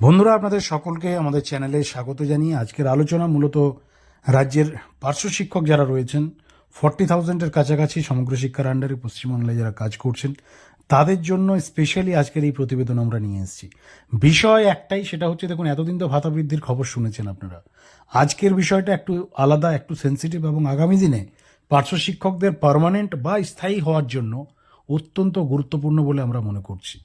বন্ধুরা, আপনাদের সকলকে আমাদের চ্যানেলে স্বাগত জানিয়ে আজকের আলোচনা মূলত রাজ্যের পার্শ্ব শিক্ষক যারা রয়েছেন ফর্টি থাউজেন্ডের কাছাকাছি সমগ্র শিক্ষার আন্ডারে পশ্চিমবাংলায় যারা কাজ করছেন, তাদের জন্য স্পেশালি আজকের এই প্রতিবেদন আমরা নিয়ে এসেছি। বিষয় একটাই, সেটা হচ্ছে দেখুন, এতদিন তো ভাতা বৃদ্ধির খবর শুনেছেন আপনারা। আজকের বিষয়টা একটু আলাদা, একটু সেন্সিটিভ এবং আগামী দিনে পার্শ্ব শিক্ষকদের পার্মানেন্ট বা স্থায়ী হওয়ার জন্য অত্যন্ত গুরুত্বপূর্ণ বলে আমরা মনে করছি।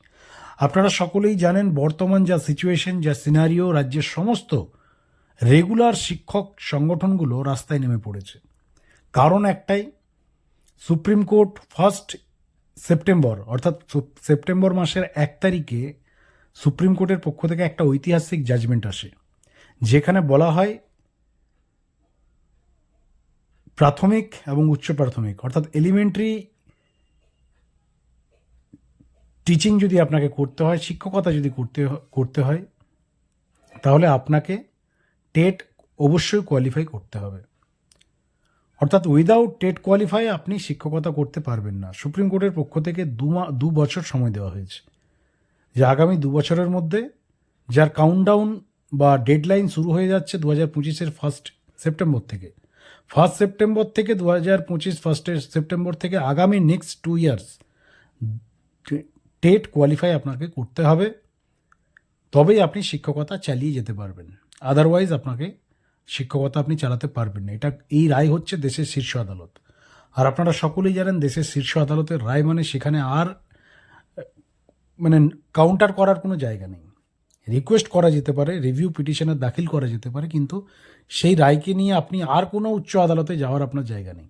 আপনারা সকলেই জানেন বর্তমান যা সিচুয়েশন যা সিনারিও রাজ্যের সমস্ত রেগুলার শিক্ষক সংগঠনগুলো রাস্তায় নেমে পড়েছে। কারণ একটাই, সুপ্রিম কোর্ট ফার্স্ট সেপ্টেম্বর, অর্থাৎ সেপ্টেম্বর মাসের এক তারিখে সুপ্রিম কোর্টের পক্ষ থেকে একটা ঐতিহাসিক জাজমেন্ট আসে, যেখানে বলা হয় প্রাথমিক এবং উচ্চ প্রাথমিক, অর্থাৎ এলিমেন্টারি টিচিং যদি আপনাকে করতে হয়, শিক্ষকতা যদি করতে করতে হয়, তাহলে আপনাকে টেট অবশ্যই কোয়ালিফাই করতে হবে। অর্থাৎ উইদাউট টেট কোয়ালিফাই আপনি শিক্ষকতা করতে পারবেন না। সুপ্রিম কোর্টের পক্ষ থেকে দু দু বছর সময় দেওয়া হয়েছে। যে আগামী দু বছরের মধ্যে যার কাউন্টডাউন বা ডেডলাইন শুরু হয়ে যাচ্ছে দু হাজার পঁচিশের ফার্স্ট সেপ্টেম্বর থেকে। ফার্স্ট সেপ্টেম্বর থেকে দু হাজার পঁচিশ ফার্স্টের সেপ্টেম্বর থেকে আগামী next two years TET qualify আপনাকে করতে হবে, তবেই আপনি শিক্ষকতা চালিয়ে যেতে পারবেন। আদারওয়াইজ আপনাকে শিক্ষকতা আপনি চালাতে পারবেন না। এটা এই রায় হচ্ছে দেশের শীর্ষ আদালত। আর আপনারা সকলেই জানেন দেশের শীর্ষ আদালতের রায় মানে সেখানে আর মানে কাউন্টার করার কোনো জায়গা নেই। রিকোয়েস্ট করা যেতে পারে রিভিউ পিটিশনের দাখিল করা যেতে পারে, কিন্তু সেই রায়কে নিয়ে আপনি আর কোনো উচ্চ আদালতে যাওয়ার আপনার জায়গা নেই।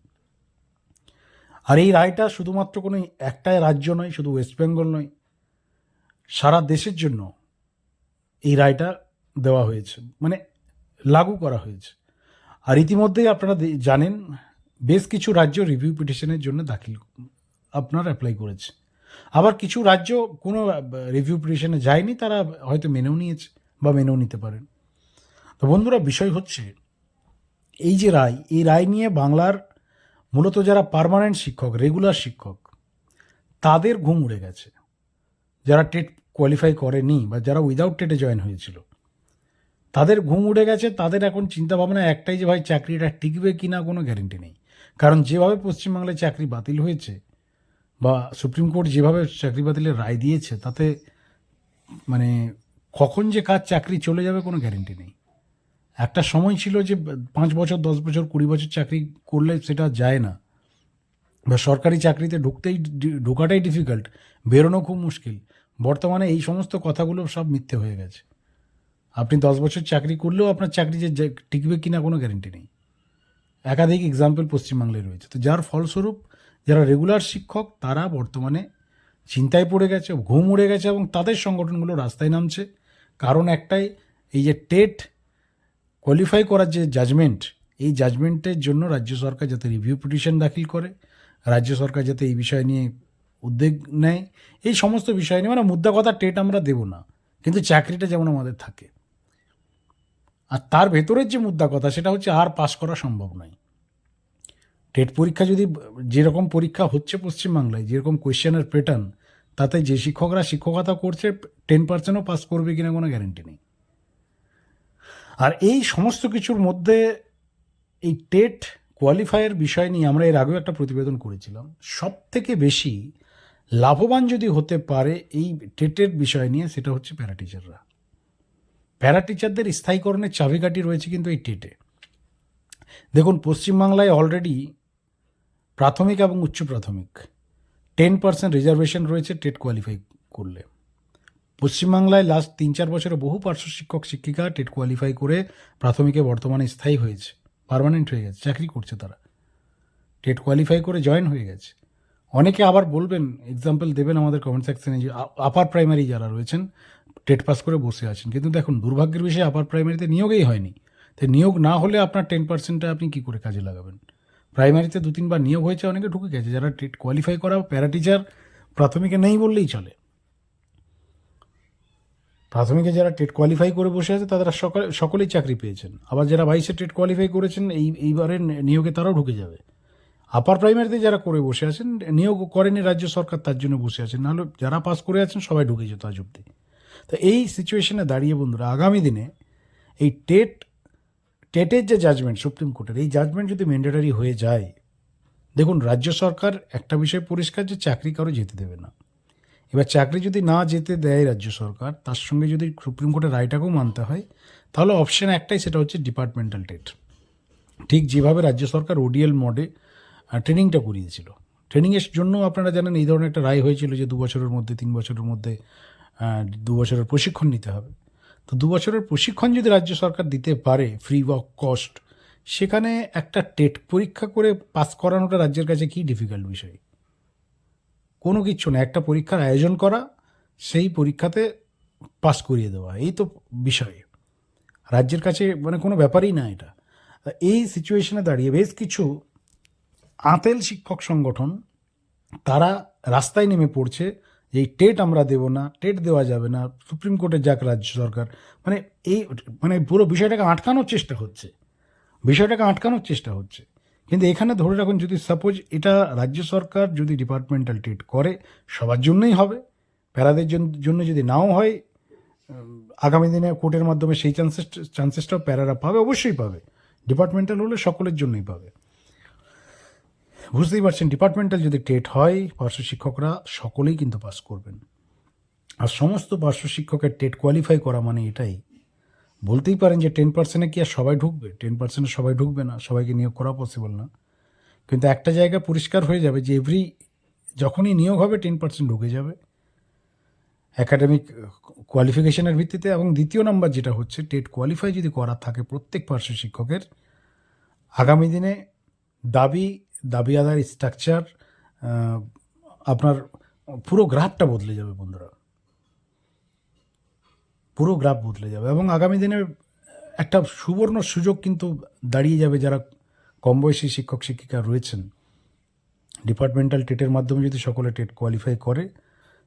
আর এই রায়টা শুধুমাত্র কোনো একটাই রাজ্য নয়, শুধু ওয়েস্ট বেঙ্গল নয়, সারা দেশের জন্য এই রায়টা দেওয়া হয়েছে মানে লাগু করা হয়েছে। আর ইতিমধ্যেই আপনারা জানেন, বেশ কিছু রাজ্য রিভিউ পিটিশনের জন্য দাখিল আপনার অ্যাপ্লাই করেছে। আবার কিছু রাজ্য কোনো রিভিউ পিটিশনে যায়নি, তারা হয়তো মেনেও নিয়েছে বা মেনেও নিতে পারেন। তো বন্ধুরা, বিষয় হচ্ছে, এই যে রায়, এই রায় নিয়ে বাংলার মূলত যারা পার্মানেন্ট শিক্ষক, রেগুলার শিক্ষক, তাদের ঘুম উড়ে গেছে। যারা টেট কোয়ালিফাই করেনি বা যারা উইদাউট টেটে জয়েন হয়েছিল, তাদের ঘুম উড়ে গেছে। তাদের এখন চিন্তা ভাবনা একটাই যে, ভাই, চাকরিটা টিকবে কি না কোনো গ্যারেন্টি নেই। কারণ যেভাবে পশ্চিমবাংলায় চাকরি বাতিল হয়েছে বা সুপ্রিম কোর্ট যেভাবে চাকরি বাতিলের রায় দিয়েছে, তাতে মানে কখন যে কাজ চাকরি চলে যাবে কোনো গ্যারেন্টি নেই। একটা সময় ছিল যে পাঁচ বছর, দশ বছর, কুড়ি বছর চাকরি করলে সেটা যায় না। বা সরকারি চাকরিতে ঢুকতেই ঢোকাটাই ডিফিকাল্ট বেরোনো খুব মুশকিল। বর্তমানে এই সমস্ত কথাগুলো সব মিথ্যে হয়ে গেছে। আপনি দশ বছর চাকরি করলেও আপনার চাকরি যে টিকবে কিনা কোনো গ্যারেন্টি নেই। একাধিক এক্সাম্পল পশ্চিমবাংলায় রয়েছে। তো যার ফলস্বরূপ যারা রেগুলার শিক্ষক, তারা বর্তমানে চিন্তায় পড়ে গেছে, ঘুম উড়ে গেছে এবং তাদের সংগঠনগুলো রাস্তায় নামছে। কারণ একটাই, এই যে টেট কোয়ালিফাই করার যে জাজমেন্ট এই জাজমেন্টের জন্য রাজ্য সরকার যাতে রিভিউ পিটিশন দাখিল করে, রাজ্য সরকার যাতে এই বিষয় নিয়ে উদ্যোগ নেয়, এই সমস্ত বিষয় নিয়ে মানে মুদ্রা কথা টেট আমরা দেব না, কিন্তু চাকরিটা যেমন আমাদের থাকে। আর তার ভেতরের যে মুদ্রা কথা, সেটা হচ্ছে আর পাস করা সম্ভব নয়। টেট পরীক্ষা যদি, যেরকম পরীক্ষা হচ্ছে পশ্চিমবাংলায়, যেরকম কোয়েশ্চেনের প্যাটার্ন তাতে যে শিক্ষকরা শিক্ষকতা করছে টেন পার্সেন্টও পাস করবে কিনা কোনো গ্যারেন্টি নেই। আর এই সমস্ত কিছুর মধ্যে এই টেট কোয়ালিফায়ার বিষয় নিয়ে আমরা এর আগেও একটা প্রতিবেদন করেছিলাম। সব থেকে বেশি লাভবান যদি হতে পারে এই টেটের বিষয় নিয়ে সেটা হচ্ছে প্যারাটিচাররা। প্যারাটিচারদের স্থায়ীকরণের চাবিকাঠি রয়েছে কিন্তু এই টেটে। দেখুন, পশ্চিমবাংলায় অলরেডি প্রাথমিক এবং উচ্চ প্রাথমিক। টেন পার্সেন্ট রিজার্ভেশন রয়েছে টেট কোয়ালিফাই করলে। পশ্চিমবাংলায় লাস্ট তিন চার বছরে বহু পার্শ্ব শিক্ষক, শিক্ষিকা টেট কোয়ালিফাই করে প্রাথমিকে বর্তমানে স্থায়ী হয়েছে। পার্মানেন্ট হয়ে গেছে, চাকরি করছে তারা। টেট কোয়ালিফাই করে জয়েন হয়ে গেছে। অনেকে আবার বলবেন এক্সাম্পল দেবেন আমাদের কমেন্ট সেকশনে যে আপার প্রাইমারি যারা রয়েছেন টেট পাস করে বসে আছেন। কিন্তু দেখুন, দুর্ভাগ্যের বিষয়ে আপার প্রাইমারিতে নিয়োগই হয়নি। তাই নিয়োগ না হলে আপনার টেন পার্সেন্টটা আপনি কী করে কাজে লাগাবেন? প্রাইমারিতে দু তিনবার নিয়োগ হয়েছে, অনেকে ঢুকে গেছে। যারা টেট কোয়ালিফাই করা প্যারা টিচার প্রাথমিকে নেই বললেই চলে। প্রাথমিকে যারা টেট কোয়ালিফাই করে বসে আছে, তারা সকলে সকলেই চাকরি পেয়েছেন। আবার যারা বাইশে টেট কোয়ালিফাই করেছেন, এই এইবারের নিয়োগে তারাও ঢুকে যাবে। আপার প্রাইমারিতে যারা করে বসে আছেন, নিয়োগ করেনি রাজ্য সরকার, তার জন্য বসে আছেন। নাহলে যারা পাস করে আছেন, সবাই ঢুকে যেত আজ অব্দি। তো এই সিচুয়েশনে দাঁড়িয়ে বন্ধুরা, আগামী দিনে এই টেট টেটের যে জাজমেন্ট সুপ্রিম কোর্টের এই জাজমেন্ট যদি ম্যান্ডেটারি হয়ে যায়, দেখুন, রাজ্য সরকার একটা বিষয় পরিষ্কার যে চাকরি কারও যেতে দেবে না। এবার চাকরি যদি না যেতে দেয় রাজ্য সরকার, তার সঙ্গে যদি সুপ্রিম কোর্টের রায়টাকেও মানতে হয়, তাহলে অপশন একটাই, সেটা হচ্ছে ডিপার্টমেন্টাল টেট ঠিক যেভাবে রাজ্য সরকার ওডিএল মডে ট্রেনিংটা করিয়েছিল। ট্রেনিংয়ের জন্য আপনারা জানেন এই ধরনের একটা রায় হয়েছিল যে দু বছরের মধ্যে, তিন বছরের মধ্যে দু বছরের প্রশিক্ষণ নিতে হবে। তো দু বছরের প্রশিক্ষণ যদি রাজ্য সরকার দিতে পারে ফ্রি অফ কস্ট সেখানে একটা টেট পরীক্ষা করে পাস করানোটা রাজ্যের কাছে কী ডিফিকাল্ট বিষয়? কোনো কিচ্ছু না, একটা পরীক্ষার আয়োজন করা, সেই পরীক্ষাতে পাস করিয়ে দেওয়া, এই তো বিষয়। রাজ্যের কাছে মানে কোনো ব্যাপারই না এটা। এই সিচুয়েশনে দাঁড়িয়ে বেশ কিছু আঁতেল শিক্ষক সংগঠন, তারা রাস্তায় নেমে পড়ছে যে এই টেট আমরা দেব না, টেট দেওয়া যাবে না, সুপ্রিম কোর্টে যাক রাজ্য সরকার। মানে এই মানে পুরো বিষয়টাকে আটকানোর চেষ্টা হচ্ছে। বিষয়টাকে আটকানোর চেষ্টা হচ্ছে। কিন্তু এখানে ধরে রাখুন, যদি সাপোজ এটা রাজ্য সরকার যদি ডিপার্টমেন্টাল টেট করে, সবার জন্যই হবে। প্যারাদের জন- জন্য যদি নাও হয় আগামী দিনে কোর্টের মাধ্যমে সেই চান্সেস চান্সেসটাও প্যারারা পাবে, অবশ্যই পাবে। ডিপার্টমেন্টাল হলে সকলের জন্যই পাবে। বুঝতেই পারছেন ডিপার্টমেন্টাল যদি টেট হয়, পার্শ্ব শিক্ষকরা সকলেই কিন্তু পাস করবেন। আর সমস্ত পার্শ্ব শিক্ষকের টেট কোয়ালিফাই করা মানে এটাই। বলতেই পারেন যে টেন পার্সেন্টে কি আর সবাই ঢুকবে? টেন পার্সেন্টে সবাই ঢুকবে না, সবাইকে নিয়োগ করা পসিবল না। কিন্তু একটা জায়গা পরিষ্কার হয়ে যাবে যে এভরি যখনই নিয়োগ হবে টেন পার্সেন্ট ঢুকে যাবে। একাডেমিক কোয়ালিফিকেশনের ভিত্তিতে এবং দ্বিতীয় নাম্বার যেটা হচ্ছে টেট কোয়ালিফাই যদি করা থাকে প্রত্যেক পার্শ্ব শিক্ষকের, আগামী দিনে দাবি দাবি আদায়ের স্ট্রাকচার আপনার পুরো গ্রাফটা বদলে যাবে বন্ধুরা। পুরো গ্রাফ বদলে যাবে এবং আগামী দিনে একটা সুবর্ণ সুযোগ কিন্তু দাঁড়িয়ে যাবে যারা কম বয়সী শিক্ষক শিক্ষিকা রয়েছেন। ডিপার্টমেন্টাল টেটের মাধ্যমে যদি সকলে টেট কোয়ালিফাই করে,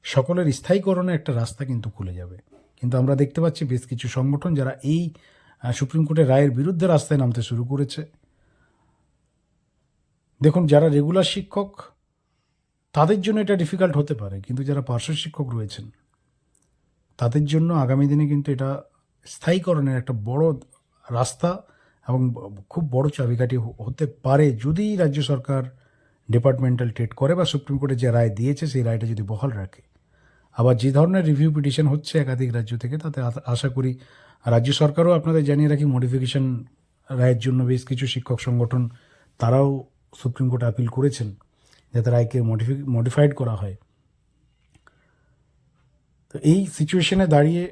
সকলের স্থায়ীকরণে একটা রাস্তা কিন্তু খুলে যাবে। কিন্তু আমরা দেখতে পাচ্ছি বেশ কিছু সংগঠন যারা এই সুপ্রিম কোর্টের রায়ের বিরুদ্ধে রাস্তায় নামতে শুরু করেছে। দেখুন, যারা রেগুলার শিক্ষক, তাদের জন্য এটা ডিফিকাল্ট হতে পারে, কিন্তু যারা পার্শ্ব শিক্ষক রয়েছেন তাদের জন্য আগামী দিনে কিন্তু এটা স্থায়ীকরণের একটা বড় রাস্তা এবং খুব বড় চাবিকাঠি হতে পারে যদি রাজ্য সরকার ডিপার্টমেন্টাল টেট করে বা সুপ্রিম কোর্টে যে রায় দিয়েছে সেই রায়টা যদি বহাল রাখে। আবার যে ধরনের রিভিউ পিটিশন হচ্ছে একাধিক রাজ্য থেকে, তাতে আশা করি রাজ্য সরকারও আপনাদের জানিয়ে রাখি মডিফিকেশন রায়ের জন্য বেশ কিছু শিক্ষক সংগঠন তারাও সুপ্রিম কোর্টে আপিল করেছেন যাতে রায়কে মডিফি, মডিফাইড করা হয়। তো এই সিচুয়েশনে দাঁড়িয়ে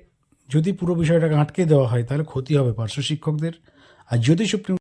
যদি পুরো বিষয়টাকে আটকে দেওয়া হয়, তাহলে ক্ষতি হবে পার্শ্ব শিক্ষকদের। আর যদি সুপ্রিম